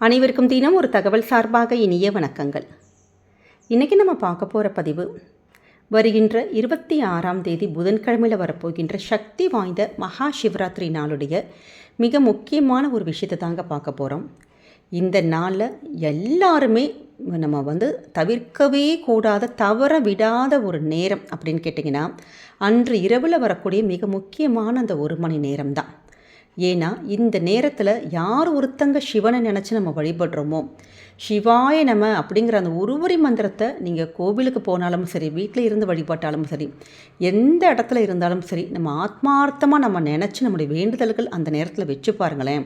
அனைவருக்கும் தினம் ஒரு தகவல் சார்பாக இனிய வணக்கங்கள். இன்றைக்கி நம்ம பார்க்க போகிற பதிவு வருகின்ற இருபத்தி ஆறாம் தேதி புதன்கிழமையில் வரப்போகின்ற சக்தி வாய்ந்த மகா சிவராத்திரி நாளுடைய மிக முக்கியமான ஒரு விஷயத்தை தாங்க பார்க்க போகிறோம் இந்த நாளில் எல்லாருமே நம்ம வந்து தவிர்க்கவே கூடாத தவற விடாத ஒரு நேரம் அப்படின்னு கேட்டிங்கன்னா அன்று இரவில் வரக்கூடிய மிக முக்கியமான அந்த ஒரு மணி நேரம் தான் ஏன்னா இந்த நேரத்தில் யார் ஒருத்தங்க சிவனை நினச்சி நம்ம வழிபடுறோமோ சிவாய நம அப்படிங்கிற அந்த உருவரி மந்திரத்தை நீங்கள் கோவிலுக்கு போனாலும் சரி வீட்டில் இருந்து வழிபட்டாலும் சரி எந்த இடத்துல இருந்தாலும் சரி நம்ம ஆத்மார்த்தமாக நம்ம நினச்சி நம்முடைய வேண்டுதல்கள் அந்த நேரத்தில் வச்சு பாருங்களேன்.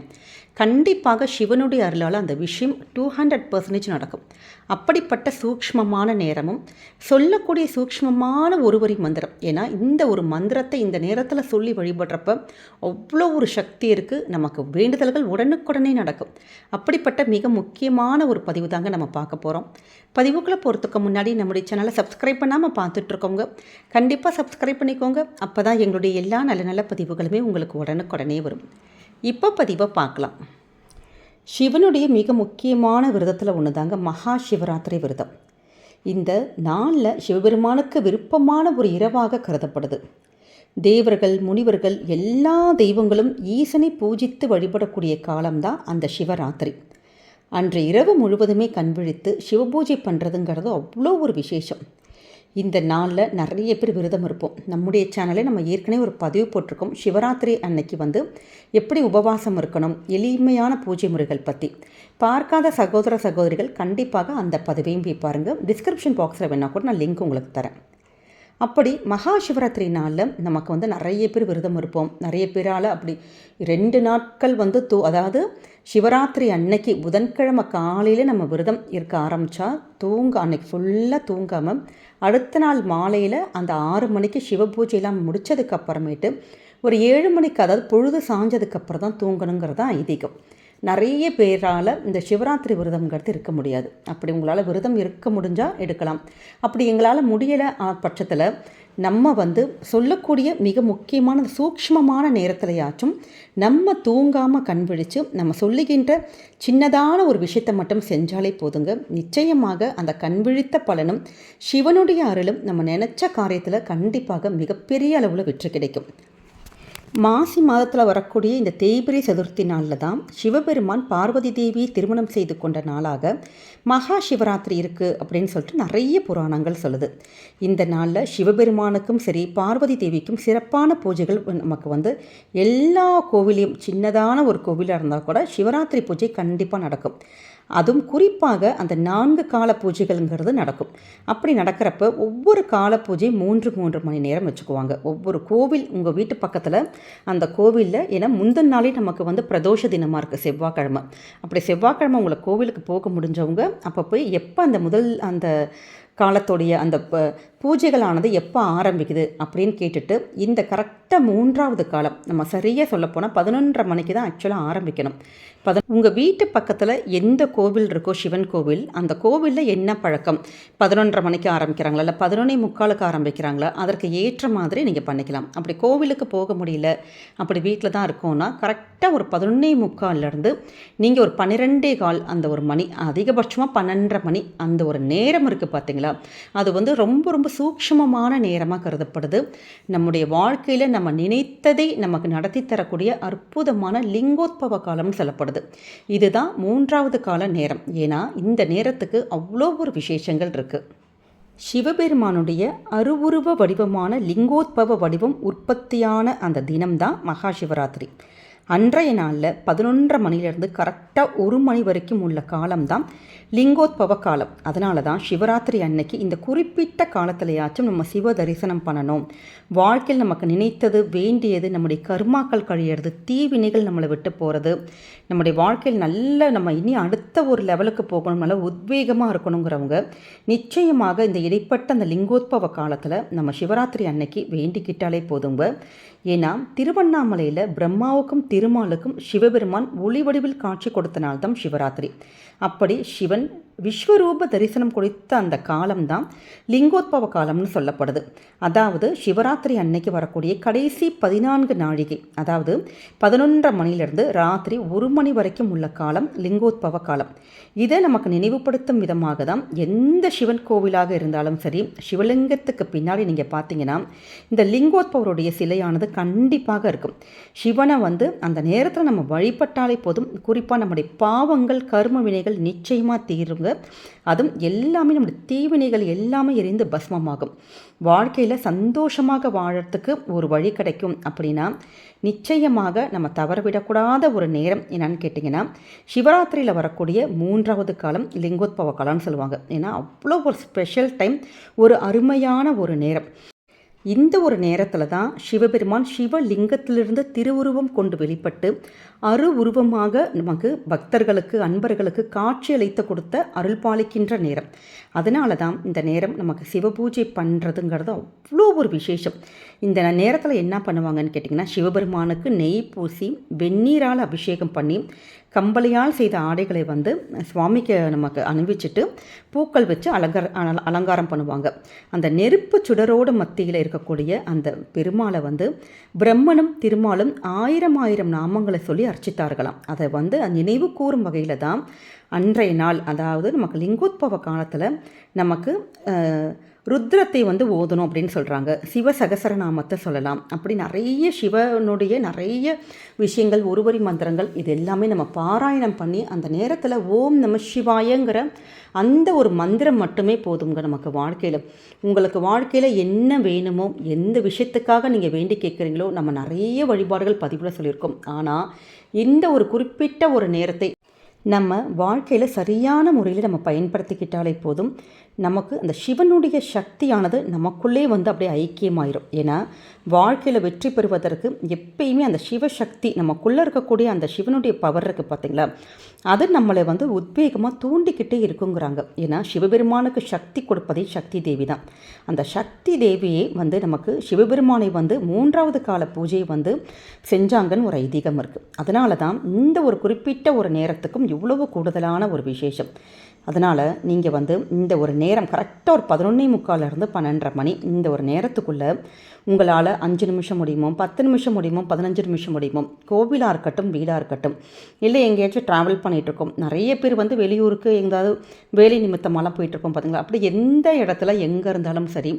கண்டிப்பாக சிவனுடைய அருளால் அந்த விஷயம் டூ ஹண்ட்ரட் பர்சன்டேஜ் நடக்கும். அப்படிப்பட்ட சூக்ஷ்மமான நேரமும் சொல்லக்கூடிய சூக்ஷ்மமான ஒருவரி மந்திரம். ஏன்னா இந்த ஒரு மந்திரத்தை இந்த நேரத்தில் சொல்லி வழிபடுறப்ப அவ்வளோ ஒரு சக்தி இருக்குது நமக்கு வேண்டுதல்கள் உடனுக்குடனே நடக்கும். அப்படிப்பட்ட மிக முக்கியமான ஒரு பதிவு தாங்க நம்ம பார்க்க போகிறோம் பதிவுகளை போகிறதுக்கு முன்னாடி நம்முடைய சேனலை சப்ஸ்கிரைப் பண்ணாமல் பார்த்துட்ருக்கோங்க. கண்டிப்பாக சப்ஸ்கிரைப் பண்ணிக்கோங்க. அப்போ தான் எங்களுடைய எல்லா நல்ல நல்ல பதிவுகளுமே உங்களுக்கு உடனுக்குடனே வரும். இப்போ பதிவை பார்க்கலாம். சிவனுடைய மிக முக்கியமான விரதத்தில் ஒன்று தாங்க மகா சிவராத்திரி விரதம். இந்த நாளில் சிவபெருமானுக்கு விருப்பமான ஒரு இரவாக கருதப்படுது. தேவர்கள் முனிவர்கள் எல்லா தெய்வங்களும் ஈசனை பூஜித்து வழிபடக்கூடிய காலம்தான் அந்த சிவராத்திரி. அன்று இரவு முழுவதுமே கண்விழித்து சிவபூஜை பண்ணுறதுங்கிறது அவ்வளோ ஒரு விசேஷம். இந்த நாளில் நிறைய பேர் விரதம் இருப்போம். நம்முடைய சேனலில் நம்ம ஏற்கனவே ஒரு பதிவு போட்டிருக்கோம். சிவராத்திரி அன்னைக்கு வந்து எப்படி உபவாசம் இருக்கணும் எளிமையான பூஜை முறைகள் பற்றி பார்க்காத சகோதர சகோதரிகள் கண்டிப்பாக அந்த பதிவையும் போய் பாருங்கள் டிஸ்கிரிப்ஷன் பாக்ஸில் வேணால் கூட நான் லிங்க் உங்களுக்கு தரேன். அப்படி மகா சிவராத்திரி நாளில் நமக்கு வந்து நிறைய பேர் விரதம் இருப்போம். நிறைய பேரால் அப்படி ரெண்டு நாட்கள் வந்து தூ அதாவது சிவராத்திரி அன்னைக்கு புதன்கிழமை காலையில் நம்ம விரதம் இருக்க ஆரம்பித்தா தூங்க அன்னைக்கு ஃபுல்லாக தூங்காமல் அடுத்த நாள் மாலையில் அந்த ஆறு மணிக்கு சிவ பூஜையெல்லாம் முடித்ததுக்கப்புறமேட்டு ஒரு ஏழு மணிக்கு அதாவது பொழுது சாஞ்சதுக்கப்புறம் தான் தூங்கணுங்கிறது தான் ஐதீகம். நிறைய பேரால் இந்த சிவராத்திரி விரதம்ங்கிறது இருக்க முடியாது. அப்படி உங்களால் விரதம் இருக்க முடிஞ்சால் எடுக்கலாம். அப்படி எங்களால் முடியலை பட்சத்தில் நம்ம வந்து சொல்லக்கூடிய மிக முக்கியமான சூக்ஷ்மமான நேரத்திலையாச்சும் நம்ம தூங்காமல் கண் விழித்து நம்ம சொல்லுகின்ற சின்னதான ஒரு விஷயத்தை மட்டும் செஞ்சாலே போதுங்க. நிச்சயமாக அந்த கண் விழித்த பலனும் சிவனுடைய அருளும் நம்ம நினச்ச காரியத்தில் கண்டிப்பாக மிகப்பெரிய அளவில் வெற்றி கிடைக்கும். மாசி மாதத்தில் வரக்கூடிய இந்த தேய்பிரை சதுர்த்தி நாளில் தான் சிவபெருமான் பார்வதி தேவியை திருமணம் செய்து கொண்ட நாளாக மகா சிவராத்திரி இருக்குது அப்படின்னு சொல்லிட்டு நிறைய புராணங்கள் சொல்லுது. இந்த நாளில் சிவபெருமானுக்கும் சரி பார்வதி தேவிக்கும் சிறப்பான பூஜைகள் நமக்கு வந்து எல்லா கோவிலையும் சின்னதான ஒரு கோவிலாக இருந்தால் கூட சிவராத்திரி பூஜை கண்டிப்பாக நடக்கும். அதுவும் குறிப்பாக அந்த நான்கு கால பூஜைகள்ங்கிறது நடக்கும். அப்படி நடக்கிறப்ப ஒவ்வொரு கால பூஜை மூன்று மூன்று மணி நேரம் வச்சுக்குவாங்க. ஒவ்வொரு கோவில் உங்கள் வீட்டு பக்கத்தில் அந்த கோவிலில் ஏன்னா முந்தின நாளே நமக்கு வந்து பிரதோஷ தினமாக இருக்குது செவ்வாய்க்கிழமை. அப்படி செவ்வாய்க்கிழமை உங்களை கோவிலுக்கு போக முடிஞ்சவங்க அப்போ போய் எப்போ அந்த முதல் அந்த காலத்துடைய அந்த பூஜைகளானது எப்போ ஆரம்பிக்குது அப்படின்னு கேட்டுட்டு இந்த கரெக்டாக மூன்றாவது காலம் நம்ம சரியாக சொல்லப்போனால் பதினொன்றரை மணிக்கு தான் ஆக்சுவலாக ஆரம்பிக்கணும். பத உங்கள் வீட்டு பக்கத்தில் எந்த கோவில் இருக்கோ சிவன் கோவில் அந்த கோவிலில் என்ன பழக்கம்? பதினொன்றரை மணிக்கு ஆரம்பிக்கிறாங்களா இல்லை பதினொன்னே முக்காலுக்கு ஆரம்பிக்கிறாங்களா? அதற்கு ஏற்ற மாதிரி நீங்கள் பண்ணிக்கலாம். அப்படி கோவிலுக்கு போக முடியல அப்படி வீட்டில் தான் இருக்கோன்னா கரெக்டாக ஒரு பதினொன்னே முக்கால்லேருந்து நீங்கள் ஒரு பன்னிரெண்டே கால் அந்த ஒரு மணி அதிகபட்சமாக பன்னெண்டரை மணி அந்த ஒரு நேரம் இருக்குது பார்த்தீங்களா அது வந்து ரொம்ப ரொம்ப சூக்ஷ்மமான நேரமாக கருதப்படுது. நம்முடைய வாழ்க்கையில் நம்ம நினைத்ததை நமக்கு நடத்தி தரக்கூடிய அற்புதமான லிங்கோத்பவ காலம்னு சொல்லப்படுது. இதுதான் மூன்றாவது கால நேரம். ஏன்னா இந்த நேரத்துக்கு அவ்வளோ ஒரு விசேஷங்கள் இருக்குது சிவபெருமானுடைய அருவுருவ வடிவமான லிங்கோத்பவ வடிவம் உற்பத்தியான அந்த தினம்தான் மகா சிவராத்திரி. அன்றைய நாளில் பதினொன்றரை மணிலேருந்து கரெக்டாக ஒரு மணி வரைக்கும் உள்ள காலம்தான் லிங்கோத்பவ காலம். அதனால தான் சிவராத்திரி அன்னைக்கு இந்த குறிப்பிட்ட காலத்திலேயாச்சும் நம்ம சிவ தரிசனம் பண்ணணும். வாழ்க்கையில் நமக்கு நினைத்தது வேண்டியது நம்முடைய கர்மாக்கள் கழியறது தீவினைகள் நம்மளை விட்டு போகிறது நம்முடைய வாழ்க்கையில் நல்ல நம்ம இனி அடுத்த ஒரு லெவலுக்கு போகணும் நல்ல உத்வேகமாக இருக்கணுங்கிறவங்க நிச்சயமாக இந்த இடைப்பட்ட அந்த லிங்கோத்பவ காலத்தில் நம்ம சிவராத்திரி அன்னைக்கு வேண்டிக்கிட்டாலே போதுங்க. ஏன்னா திருவண்ணாமலையில் பிரம்மாவுக்கும் திருமாலுக்கும் சிவபெருமான் ஒளி வடிவில் காட்சி கொடுத்த நாள் தான் சிவராத்திரி. அப்படி சிவன் விஸ்வரூப தரிசனம் குறித்த அந்த காலம்தான் லிங்கோத்பவ காலம்னு சொல்லப்படுது. அதாவது சிவராத்திரி அன்னைக்கு வரக்கூடிய கடைசி பதினான்கு நாழிகை அதாவது பதினொன்றரை மணிலிருந்து ராத்திரி ஒரு மணி வரைக்கும் உள்ள காலம் லிங்கோத்பவ காலம். இதை நமக்கு நினைவுபடுத்தும் விதமாக தான் எந்த சிவன் கோவிலாக இருந்தாலும் சரி சிவலிங்கத்துக்கு பின்னாடி நீங்கள் பார்த்தீங்கன்னா இந்த லிங்கோத்பவருடைய சிலையானது கண்டிப்பாக இருக்கும். சிவனை வந்து அந்த நேரத்தில் நம்ம வழிபட்டாலே போதும். குறிப்பாக நம்முடைய பாவங்கள் கர்ம வினைகள் நிச்சயமாக தீருங்க. அதுவும் எல்லாமே நம்முடைய தீவினைகள் எல்லாமே எரிந்து பஸ்மமாகும். வாழ்க்கையில் சந்தோஷமாக வாழறதுக்கு ஒரு வழி கிடைக்கும் அப்படின்னா நிச்சயமாக நம்ம தவறவிடக்கூடாத ஒரு நேரம் என்னன்னு கேட்டிங்கன்னா சிவராத்திரியில் வரக்கூடிய மூன்றாவது காலம் லிங்கோத்பவ காலம்னு சொல்லுவாங்க. ஏன்னா அவ்வளோ ஒரு ஸ்பெஷல் டைம் ஒரு அருமையான ஒரு நேரம். இந்த ஒரு நேரத்தில் தான் சிவபெருமான் சிவலிங்கத்திலிருந்து திருவுருவம் கொண்டு வெளிப்பட்டு அரு உருவமாக நமக்கு பக்தர்களுக்கு அன்பர்களுக்கு காட்சி அளித்து கொடுத்த அருள் பாலிக்கின்ற நேரம். அதனால தான் இந்த நேரம் நமக்கு சிவ பூஜை பண்ணுறதுங்கிறது அவ்வளோ ஒரு விசேஷம். இந்த நேரத்தில் என்ன பண்ணுவாங்கன்னு கேட்டிங்கன்னா சிவபெருமானுக்கு நெய் பூசி வெந்நீரால் அபிஷேகம் பண்ணி கம்பளியால் செய்த ஆடைகளை வந்து சுவாமிக்கு நமக்கு அணிவிச்சிட்டு பூக்கள் வச்சு அலங்கார அலங்காரம் பண்ணுவாங்க. அந்த நெருப்பு சுடரோடு மத்தியில் இருக்கக்கூடிய அந்த பெருமாளை வந்து பிரம்மனும் திருமாலும் ஆயிரம் ஆயிரம் நாமங்களை சொல்லி அர்ச்சித்தார்களாம். அதை வந்து நினைவு கூறும் வகையில் தான் அன்றைய நாள் அதாவது நமக்கு லிங்கோத்பவ காலத்தில் நமக்கு ருத்ரத்தை வந்து ஓதணும் அப்படின்னு சொல்கிறாங்க சிவ சகசரநாமத்தை சொல்லலாம். அப்படி நிறைய சிவனுடைய நிறைய விஷயங்கள் ஒருவரி மந்திரங்கள் இது எல்லாமே நம்ம பாராயணம் பண்ணி அந்த நேரத்தில் ஓம் நம சிவாயங்கிற அந்த ஒரு மந்திரம் மட்டுமே போதுங்க நமக்கு வாழ்க்கையில். உங்களுக்கு வாழ்க்கையில் என்ன வேணுமோ எந்த விஷயத்துக்காக நீங்கள் வேண்டி கேட்குறீங்களோ நம்ம நிறைய வழிபாடுகள் பதிவில் சொல்லியிருக்கோம். ஆனால் இந்த ஒரு குறிப்பிட்ட ஒரு நேரத்தை நம்ம வாழ்க்கையில் சரியான முறையில் நம்ம பயன்படுத்திக்கிட்டாலே போதும் நமக்கு அந்த சிவனுடைய சக்தியானது நமக்குள்ளே வந்து அப்படியே ஐக்கியமாயிரும். ஏன்னா வாழ்க்கையில் வெற்றி பெறுவதற்கு எப்பயுமே அந்த சிவசக்தி நமக்குள்ளே இருக்கக்கூடிய அந்த சிவனுடைய பவர் இருக்குது பார்த்திங்களா அது நம்மளை வந்து உத்வேகமாக தூண்டிக்கிட்டே இருக்குங்கிறாங்க. ஏன்னா சிவபெருமானுக்கு சக்தி கொடுப்பதே சக்தி தேவி தான். அந்த சக்தி தேவியே வந்து நமக்கு சிவபெருமானை வந்து மூன்றாவது கால பூஜையை வந்து செஞ்சாங்கன்னு ஒரு ஐதீகம் இருக்குது அதனால தான் இந்த ஒரு குறிப்பிட்ட ஒரு நேரத்துக்கும் இவ்வளவு கூடுதலான ஒரு விசேஷம். அதனால் நீங்கள் வந்து இந்த ஒரு நேரம் கரெக்டாக ஒரு பதினொன்னே முக்கால்லேருந்து பன்னெண்டரை மணி இந்த ஒரு நேரத்துக்குள்ளே உங்களால் அஞ்சு நிமிஷம் முடியுமோ பத்து நிமிஷம் முடியுமோ பதினஞ்சு நிமிஷம் முடியுமோ கோவிலாக இருக்கட்டும் வீடாக இருக்கட்டும் இல்லை எங்கேயாச்சும் ட்ராவல் பண்ணிகிட்ருக்கோம் நிறைய பேர் வந்து வெளியூருக்கு எங்கேயாவது வேலை நிமித்தமாலாம் போயிட்டுருக்கோம் பார்த்தீங்களா அப்படி எந்த இடத்துல எங்கே இருந்தாலும் சரி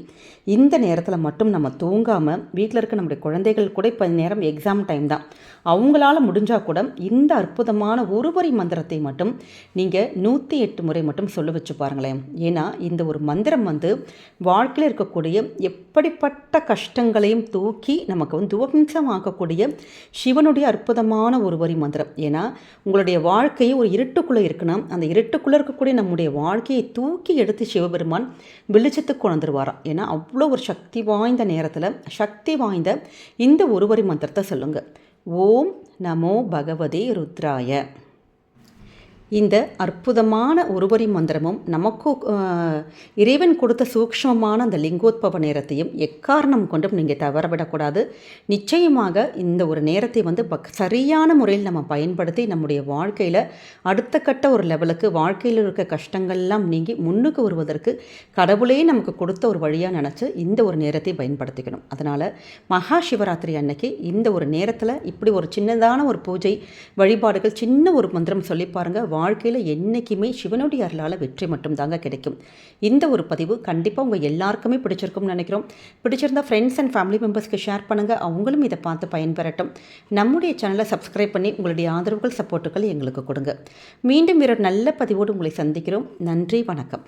இந்த நேரத்தில் மட்டும் நம்ம தூங்காமல் வீட்டில் இருக்க நம்முடைய குழந்தைகள் கூட இப்போ நேரம் எக்ஸாம் டைம் தான். அவங்களால முடிஞ்சால் கூட இந்த அற்புதமான ஒருவரி மந்திரத்தை மட்டும் நீங்கள் நூற்றி எட்டு முறை மட்டும் சொல்ல வச்சு பாருங்களேன். ஏன்னா இந்த ஒரு மந்திரம் வந்து வாழ்க்கையில் இருக்கக்கூடிய எப்படிப்பட்ட கஷ்டங்களையும் தூக்கி நமக்கு வந்து துவம்சமாக்கக்கூடிய சிவனுடைய அற்புதமான ஒரு வரி மந்திரம். ஏன்னா உங்களுடைய வாழ்க்கையை ஒரு இருட்டுக்குள்ளே இருக்குன்னா அந்த இருட்டுக்குள்ளே இருக்கக்கூடிய நம்முடைய வாழ்க்கையை தூக்கி எடுத்து சிவபெருமான் வெளிச்சத்துக்கு கொண்டுருவாராம் ஏன்னா அவ்வளோ ஒரு சக்தி வாய்ந்த நேரத்தில் சக்தி வாய்ந்த இந்த ஒரு வரி மந்திரத்தை சொல்லுங்கள் ஓம் நமோ பகவதே ருத்ராய. இந்த அற்புதமான ஒருவரி மந்திரமும் நமக்கு இறைவன் கொடுத்த சூக்ஷ்மமான அந்த லிங்கோத்பவ நேரத்தையும் எக்காரணம் கொண்டும் நீங்கள் தவறவிடக்கூடாது. நிச்சயமாக இந்த ஒரு நேரத்தை வந்து பக் சரியான முறையில் நம்ம பயன்படுத்தி நம்முடைய வாழ்க்கையில் அடுத்த கட்ட ஒரு லெவலுக்கு வாழ்க்கையில் இருக்க கஷ்டங்கள்லாம் நீங்கி முன்னுக்கு வருவதற்கு கடவுளே நமக்கு கொடுத்த ஒரு வழியாக நினச்சி இந்த ஒரு நேரத்தை பயன்படுத்திக்கணும். அதனால் மகா சிவராத்திரி அன்னைக்கு இந்த ஒரு நேரத்தில் இப்படி ஒரு சின்னதான ஒரு பூஜை வழிபாடுகள் சின்ன ஒரு மந்திரம் சொல்லி பாருங்கள் வாழ்க்கையில் என்றைக்குமே சிவனுடைய அருளால் வெற்றி மட்டும் தாங்க கிடைக்கும். இந்த ஒரு பதிவு கண்டிப்பாக உங்கள் எல்லாருக்குமே பிடிச்சிருக்கும்னு நினைக்கிறோம். பிடிச்சிருந்தா ஃப்ரெண்ட்ஸ் அண்ட் ஃபேமிலி மெம்பர்ஸ்க்கு ஷேர் பண்ணுங்கள் அவங்களும் இதை பார்த்து பயன்பெறட்டும். நம்முடைய சேனலை சப்ஸ்கிரைப் பண்ணி உங்களுடைய ஆதரவுகள் சப்போர்ட்டுகள் எங்களுக்கு கொடுங்க. மீண்டும் ஒரு நல்ல பதிவோடு உங்களை சந்திக்கிறோம். நன்றி வணக்கம்.